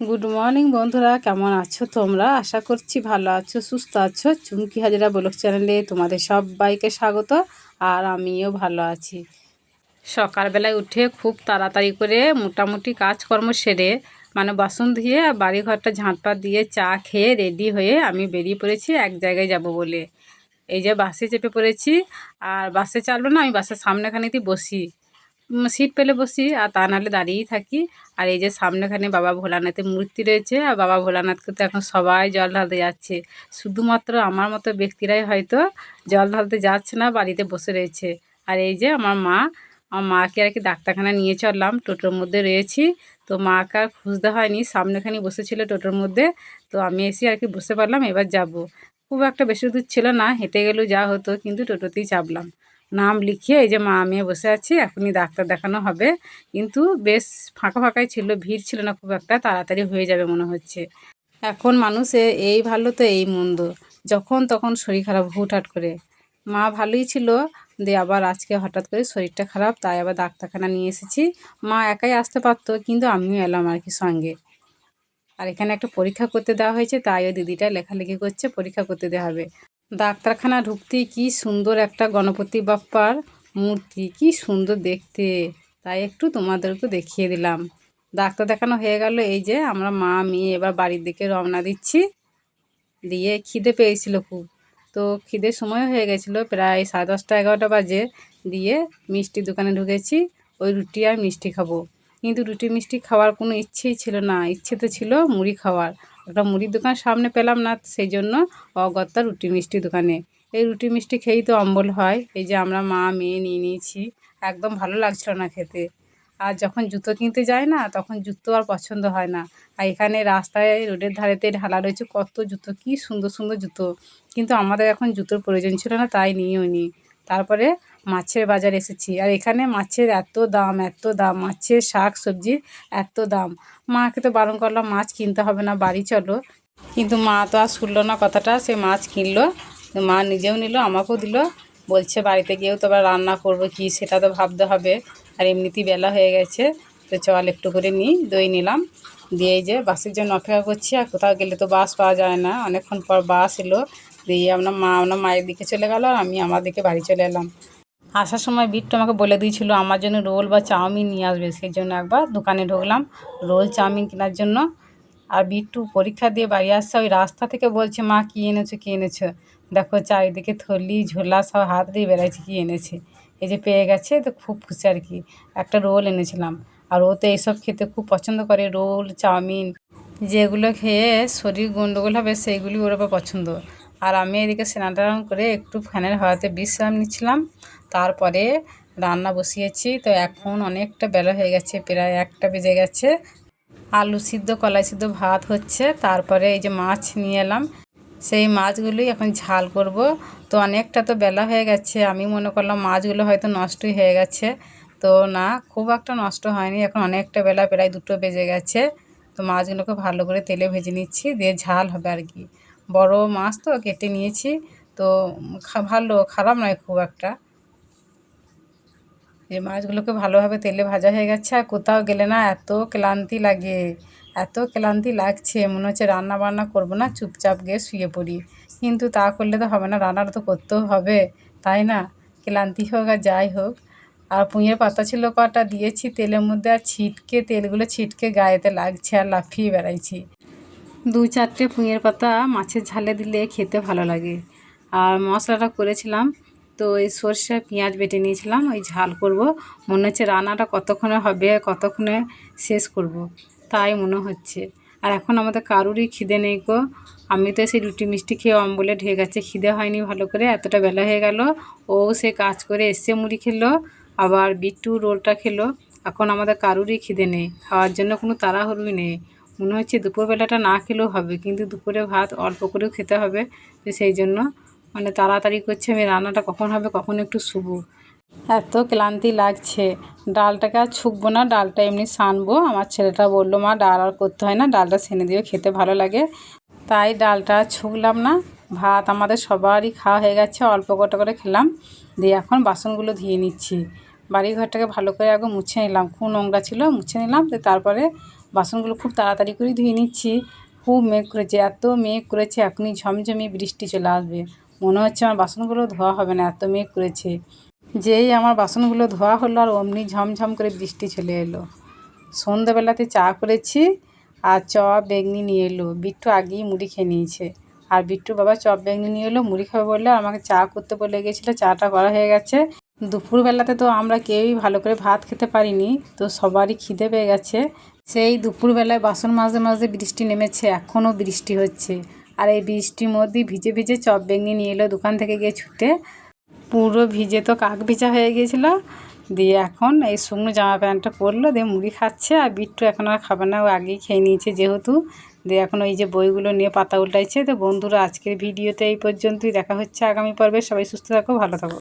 Good morning বন্ধুরা। কেমন আছো তোমরা? আশা করছি ভালো আছো, সুস্থ আছো। চুমকি হাজিরা ব্লগ চ্যানেলে তোমাদের সবাইকে স্বাগত আর আমিও ভালো আছি। সকালবেলায় উঠে খুব তাড়াতাড়ি করে মোটামুটি কাজকর্ম সেরে মানে বাসন ধুয়ে বাড়ি ঘরটা ঝাঁটপা দিয়ে চা খেয়ে রেডি হয়ে আমি বেরিয়ে পড়েছি এক জায়গায় যাব বলে। এই যে বাসে চেপে পড়েছি। আর বাসে চালবো না, আমি বাসের সামনেখানেতেই বসি। সিট পেলে বসি, আর তা নাহলে দাঁড়িয়েই থাকি। আর এই যে সামনেখানে বাবা ভোলানাথের মূর্তি রয়েছে, আর বাবা ভোলানাথকে তো এখন সবাই জল ঢালতে যাচ্ছে। শুধুমাত্র আমার মতো ব্যক্তিরাই হয়তো জল ঢালতে যাচ্ছে না, বাড়িতে বসে রয়েছে। আর এই যে আমার মা, আমার মাকে আর কি ডাক্তারখানা নিয়ে চললাম, টোটোর মধ্যে রয়েছি। তো মাকে আর খুঁজতে হয়নি, সামনেখানি বসেছিল টোটোর মধ্যে। তো আমি এসে আর কি বসে পারলাম এবার যাব। খুব একটা বেশি দূর ছিল না, হেঁটে গেলেও যা হতো, কিন্তু টোটোতেই চাপলাম। নাম লিখিয়ে এই যে মা মেয়ে বসে আছি, এখনই ডাক্তার দেখানো হবে। কিন্তু বেশ ফাঁকা ফাঁকাই ছিল, ভিড় ছিল না খুব একটা, তাড়াতাড়ি হয়ে যাবে মনে হচ্ছে। এখন মানুষে এই ভালো তো এই মন্দ, যখন তখন শরীর খারাপ হুটহাট করে। মা ভালোই ছিল, দিয়ে আবার আজকে হঠাৎ করে শরীরটা খারাপ, তাই আবার ডাক্তারখানা নিয়ে এসেছি। মা একাই আসতে পারতো, কিন্তু আমিও এলাম আর কি সঙ্গে। আর এখানে একটা পরীক্ষা করতে দেওয়া হয়েছে, তাই ওই দিদিটা লেখালেখি করছে, পরীক্ষা করতে দেওয়া হবে। ডাক্তারখানা ঢুকতেই কি সুন্দর একটা গণপতি বাপ্পার মূর্তি, কি সুন্দর দেখতে। তাই একটু তোমাদেরকে দেখিয়ে দিলাম। ডাক্তার দেখানো হয়ে গেল, এই যে আমরা মা, মেয়ে এবার বাড়ির দিকে রওনা দিচ্ছি। দিয়ে খিদে পেয়েছিল খুব। তো খিদের সময় হয়ে গেছিল, প্রায় সাড়ে দশটা এগারোটা বাজে। দিয়ে মিষ্টির দোকানে ঢুকেছি, ওই রুটি আর মিষ্টি খাব। কিন্তু রুটি, মিষ্টি খাওয়ার কোনো ইচ্ছেই ছিল না। ইচ্ছে তো ছিল মুড়ি খাওয়ার। একটা মুড়ির দোকান সামনে পেলাম না সেই জন্য অগত্যা রুটি মিষ্টি দোকানে। এই রুটি মিষ্টি খেয়েই তো অম্বল হয়। এই যে আমরা মা, মেয়ে নিয়ে নিয়েছি, একদম ভালো লাগছিল না খেতে। আর যখন জুতো কিনতে যায় না, তখন জুতো আর পছন্দ হয় না। আর এখানে রাস্তায় রোডের ধারেতে ঢালা রয়েছে, কত জুতো, কি সুন্দর সুন্দর জুতো। কিন্তু আমাদের এখন জুতোর প্রয়োজন ছিল না, তাই নিয়েও নিই তারপরে মাছের বাজার এসেছি। আর এখানে মাছের এত দাম এত দাম, মাছের শাক সবজির এত দাম। মাকে তো বারণ করলাম, মাছ কিনতে হবে না, বাড়ি চলো। কিন্তু মা তো আর শুনলো না কথাটা। সে মাছ কিনলো, মা নিজেও নিল, আমাকেও দিল। বলছে, বাড়িতে গিয়েও তো আবার রান্না করব কি, সেটা তো ভাবতে হবে। আর এমনিতেই বেলা হয়ে গেছে। তো চল একটু করে নিই, দই নিলাম। দিয়ে যে বাসের জন্য অপেক্ষা করছি, আর কোথাও গেলে তো বাস পাওয়া যায় না। অনেকক্ষণ পর বাস এলো। দিয়ে আমরা মা, আমরা মায়ের দিকে চলে গেল, আর আমি আমার দিকে বাড়ি চলে এলাম। আসার সময় বিট্টু আমাকে বলে দিয়েছিল, আমার জন্য রোল বা চাউমিন নিয়ে আসবে। সেই জন্য একবার দোকানে ঢুকলাম, রোল, চাউমিন কেনার জন্য। আর বিট্টু পরীক্ষা দিয়ে বাড়ি আসছে, ওই রাস্তা থেকে বলছে, মা, কী এনেছো কী এনেছো? দেখো, চারিদিকে থলি, ঝোলা সব হাত দিয়ে বেড়াইছে, কী এনেছে? এই যে পেয়ে গেছে, তো খুব খুশি আর কি। একটা রোল এনেছিলাম। আর ও তো এইসব খেতে খুব পছন্দ করে, রোল, চাউমিন, যেগুলো খেয়ে শরীর গণ্ডগোল হবে, সেইগুলি ওর আবার পছন্দ। আর আমি এদিকে স্নান টান করে একটু ফ্যানের হাওয়াতে বিশ্রাম নিচ্ছিলাম। তারপরে রান্না বসিয়েছি। তো এখন অনেকটা বেলা হয়ে গেছে, প্রায় একটা বেজে গেছে। আলু সিদ্ধ, কলাই সিদ্ধ ভাত হচ্ছে। তারপরে এই যে মাছ নিয়ে এলাম। সেই মাছগুলোই এখন ঝাল করব। তো অনেকটা তো বেলা হয়ে গেছে। আমি মনে করলাম মাছগুলো হয়তো নষ্টই হয়ে গেছে। তো না, খুব একটা নষ্ট হয়নি। এখন অনেকটা বেলা, প্রায় দুটো বেজে গেছে। তো মাছগুলোকে ভালো করে তেলে ভেজে নিচ্ছি। দিয়ে ঝাল হবে আর কি। বড় মাছ তো কেটে নিয়েছি, তো ভালো, খারাপ নয় খুব একটা। এই মাছগুলোকে ভালোভাবে তেলে ভাজা হয়ে গেছে, আর কোথাও গেলে না এত ক্লান্তি লাগে, এত ক্লান্তি লাগছে, মনে হচ্ছে রান্না বান্না করব না, চুপচাপ গিয়ে শুয়ে পড়ি। কিন্তু তা করলে তো হবে না, রান্নাটা তো করতেও হবে, তাই না? ক্লান্তি হোক আর যাই হোক। আর পুঁয়ের পাতা ছিল কটা, দিয়েছি তেলের মধ্যে, আর ছিটকে, তেলগুলো ছিটকে গায়েতে লাগছে আর লাফিয়ে বেড়াইছি। দু চারটে পুঁয়ের পাতা মাছের ঝালে দিলে খেতে ভালো লাগে। আর মশলাটা করেছিলাম, তো এই সর্ষে পেঁয়াজ বেটে নিয়েছিলাম, ওই ঝাল করব। মনে হচ্ছে রান্নাটা কতক্ষণে হবে, কতক্ষণে শেষ করব। তাই মনে হচ্ছে। আর এখন আমাদের কারুরই খিদে নেই গো। আমি তো সেই রুটি মিষ্টি খেয়ে অম্বলে ঢেকে গেছে, খিদে হয়নি ভালো করে, এতটা বেলা হয়ে গেল। ও সে কাজ করে এসে মুড়ি খেলো, আবার বিট্টু রোলটা খেলো। এখন আমাদের কারুরই খিদে নেই, খাওয়ার জন্য কোনো তাড়াহুড়োই নেই। মনে হচ্ছে দুপুরবেলাটা না খেলেও হবে, কিন্তু দুপুরে ভাত অল্প করেও খেতে হবে। তো সেই জন্য মানে তাড়াতাড়ি করছে আমি, রান্নাটা কখন হবে কখন একটু শুবো এত ক্লান্তি লাগছে, ডালটাকে আর ছুকবো না, ডালটা এমনি সানবো। আমার ছেলেটা বলল, মা, ডাল আর করতে হয় না, ডালটা সেনে দিয়ে খেতে ভালো লাগে। তাই ডালটা ছুকলাম না, ভাত আমাদের সবারই খাওয়া হয়ে গেছে, অল্প কটা করে খেলাম। দিয়ে এখন বাসনগুলো ধুয়ে নিচ্ছি। বাড়ি ঘরটাকে ভালো করে আগে মুছে নিলাম, খুব নোংরা ছিল, মুছে নিলাম তারপরে বাসনগুলো খুব তাড়াতাড়ি করে ধুয়ে নিচ্ছি। খুব মেঘ করেছে, এত মেঘ করেছে, এখনই ঝমঝমিয়ে বৃষ্টি চলে আসবে। মনে হচ্ছে আমার বাসনগুলো ধোয়া হবে না, এত মেঘ করেছে। যেই আমার বাসনগুলো ধোয়া হলো আর অমনি ঝমঝম করে বৃষ্টি চলে এলো। সন্ধ্যাবেলাতে চা করেছি আর চপ, বেগনি নিয়ে এলো। বিট্টু আগেই মুড়ি খেয়ে নিয়েছে। আর বিট্টু বাবা চপ, বেগনি নিয়ে এলো, মুড়ি খাবে বললে আমাকে চা করতে বলে গেছিল, চাটা করা হয়ে গেছে। দুপুরবেলাতে তো আমরা কেউই ভালো করে ভাত খেতে পারিনি, তো সবারই খিদে পেয়ে গেছে। সেই দুপুরবেলায় বাসন মাঝে মাঝে বৃষ্টি নেমেছে এখনও বৃষ্টি হচ্ছে। আর এই বৃষ্টির মধ্যেই ভিজে ভিজে চপ বেগনি নিয়ে এলো দোকান থেকে গিয়ে ছুটে। পুরো ভিজে তো কাক ভিজা হয়ে গিয়েছিল। দিয়ে এখন এই শুকনো জামা প্যান্টটা পরলো, দিয়ে মুড়ি খাচ্ছে আর বিট্টু এখন আর খাবে না, ও আগেই খেয়ে নিয়েছে যেহেতু। দিয়ে এখন ওই যে বইগুলো নিয়ে পাতা উল্টাইছে। তো বন্ধুরা, আজকের ভিডিওতে এই পর্যন্তই। দেখা হচ্ছে আগামী পর্বে। সবাই সুস্থ থাকো, ভালো থাকো।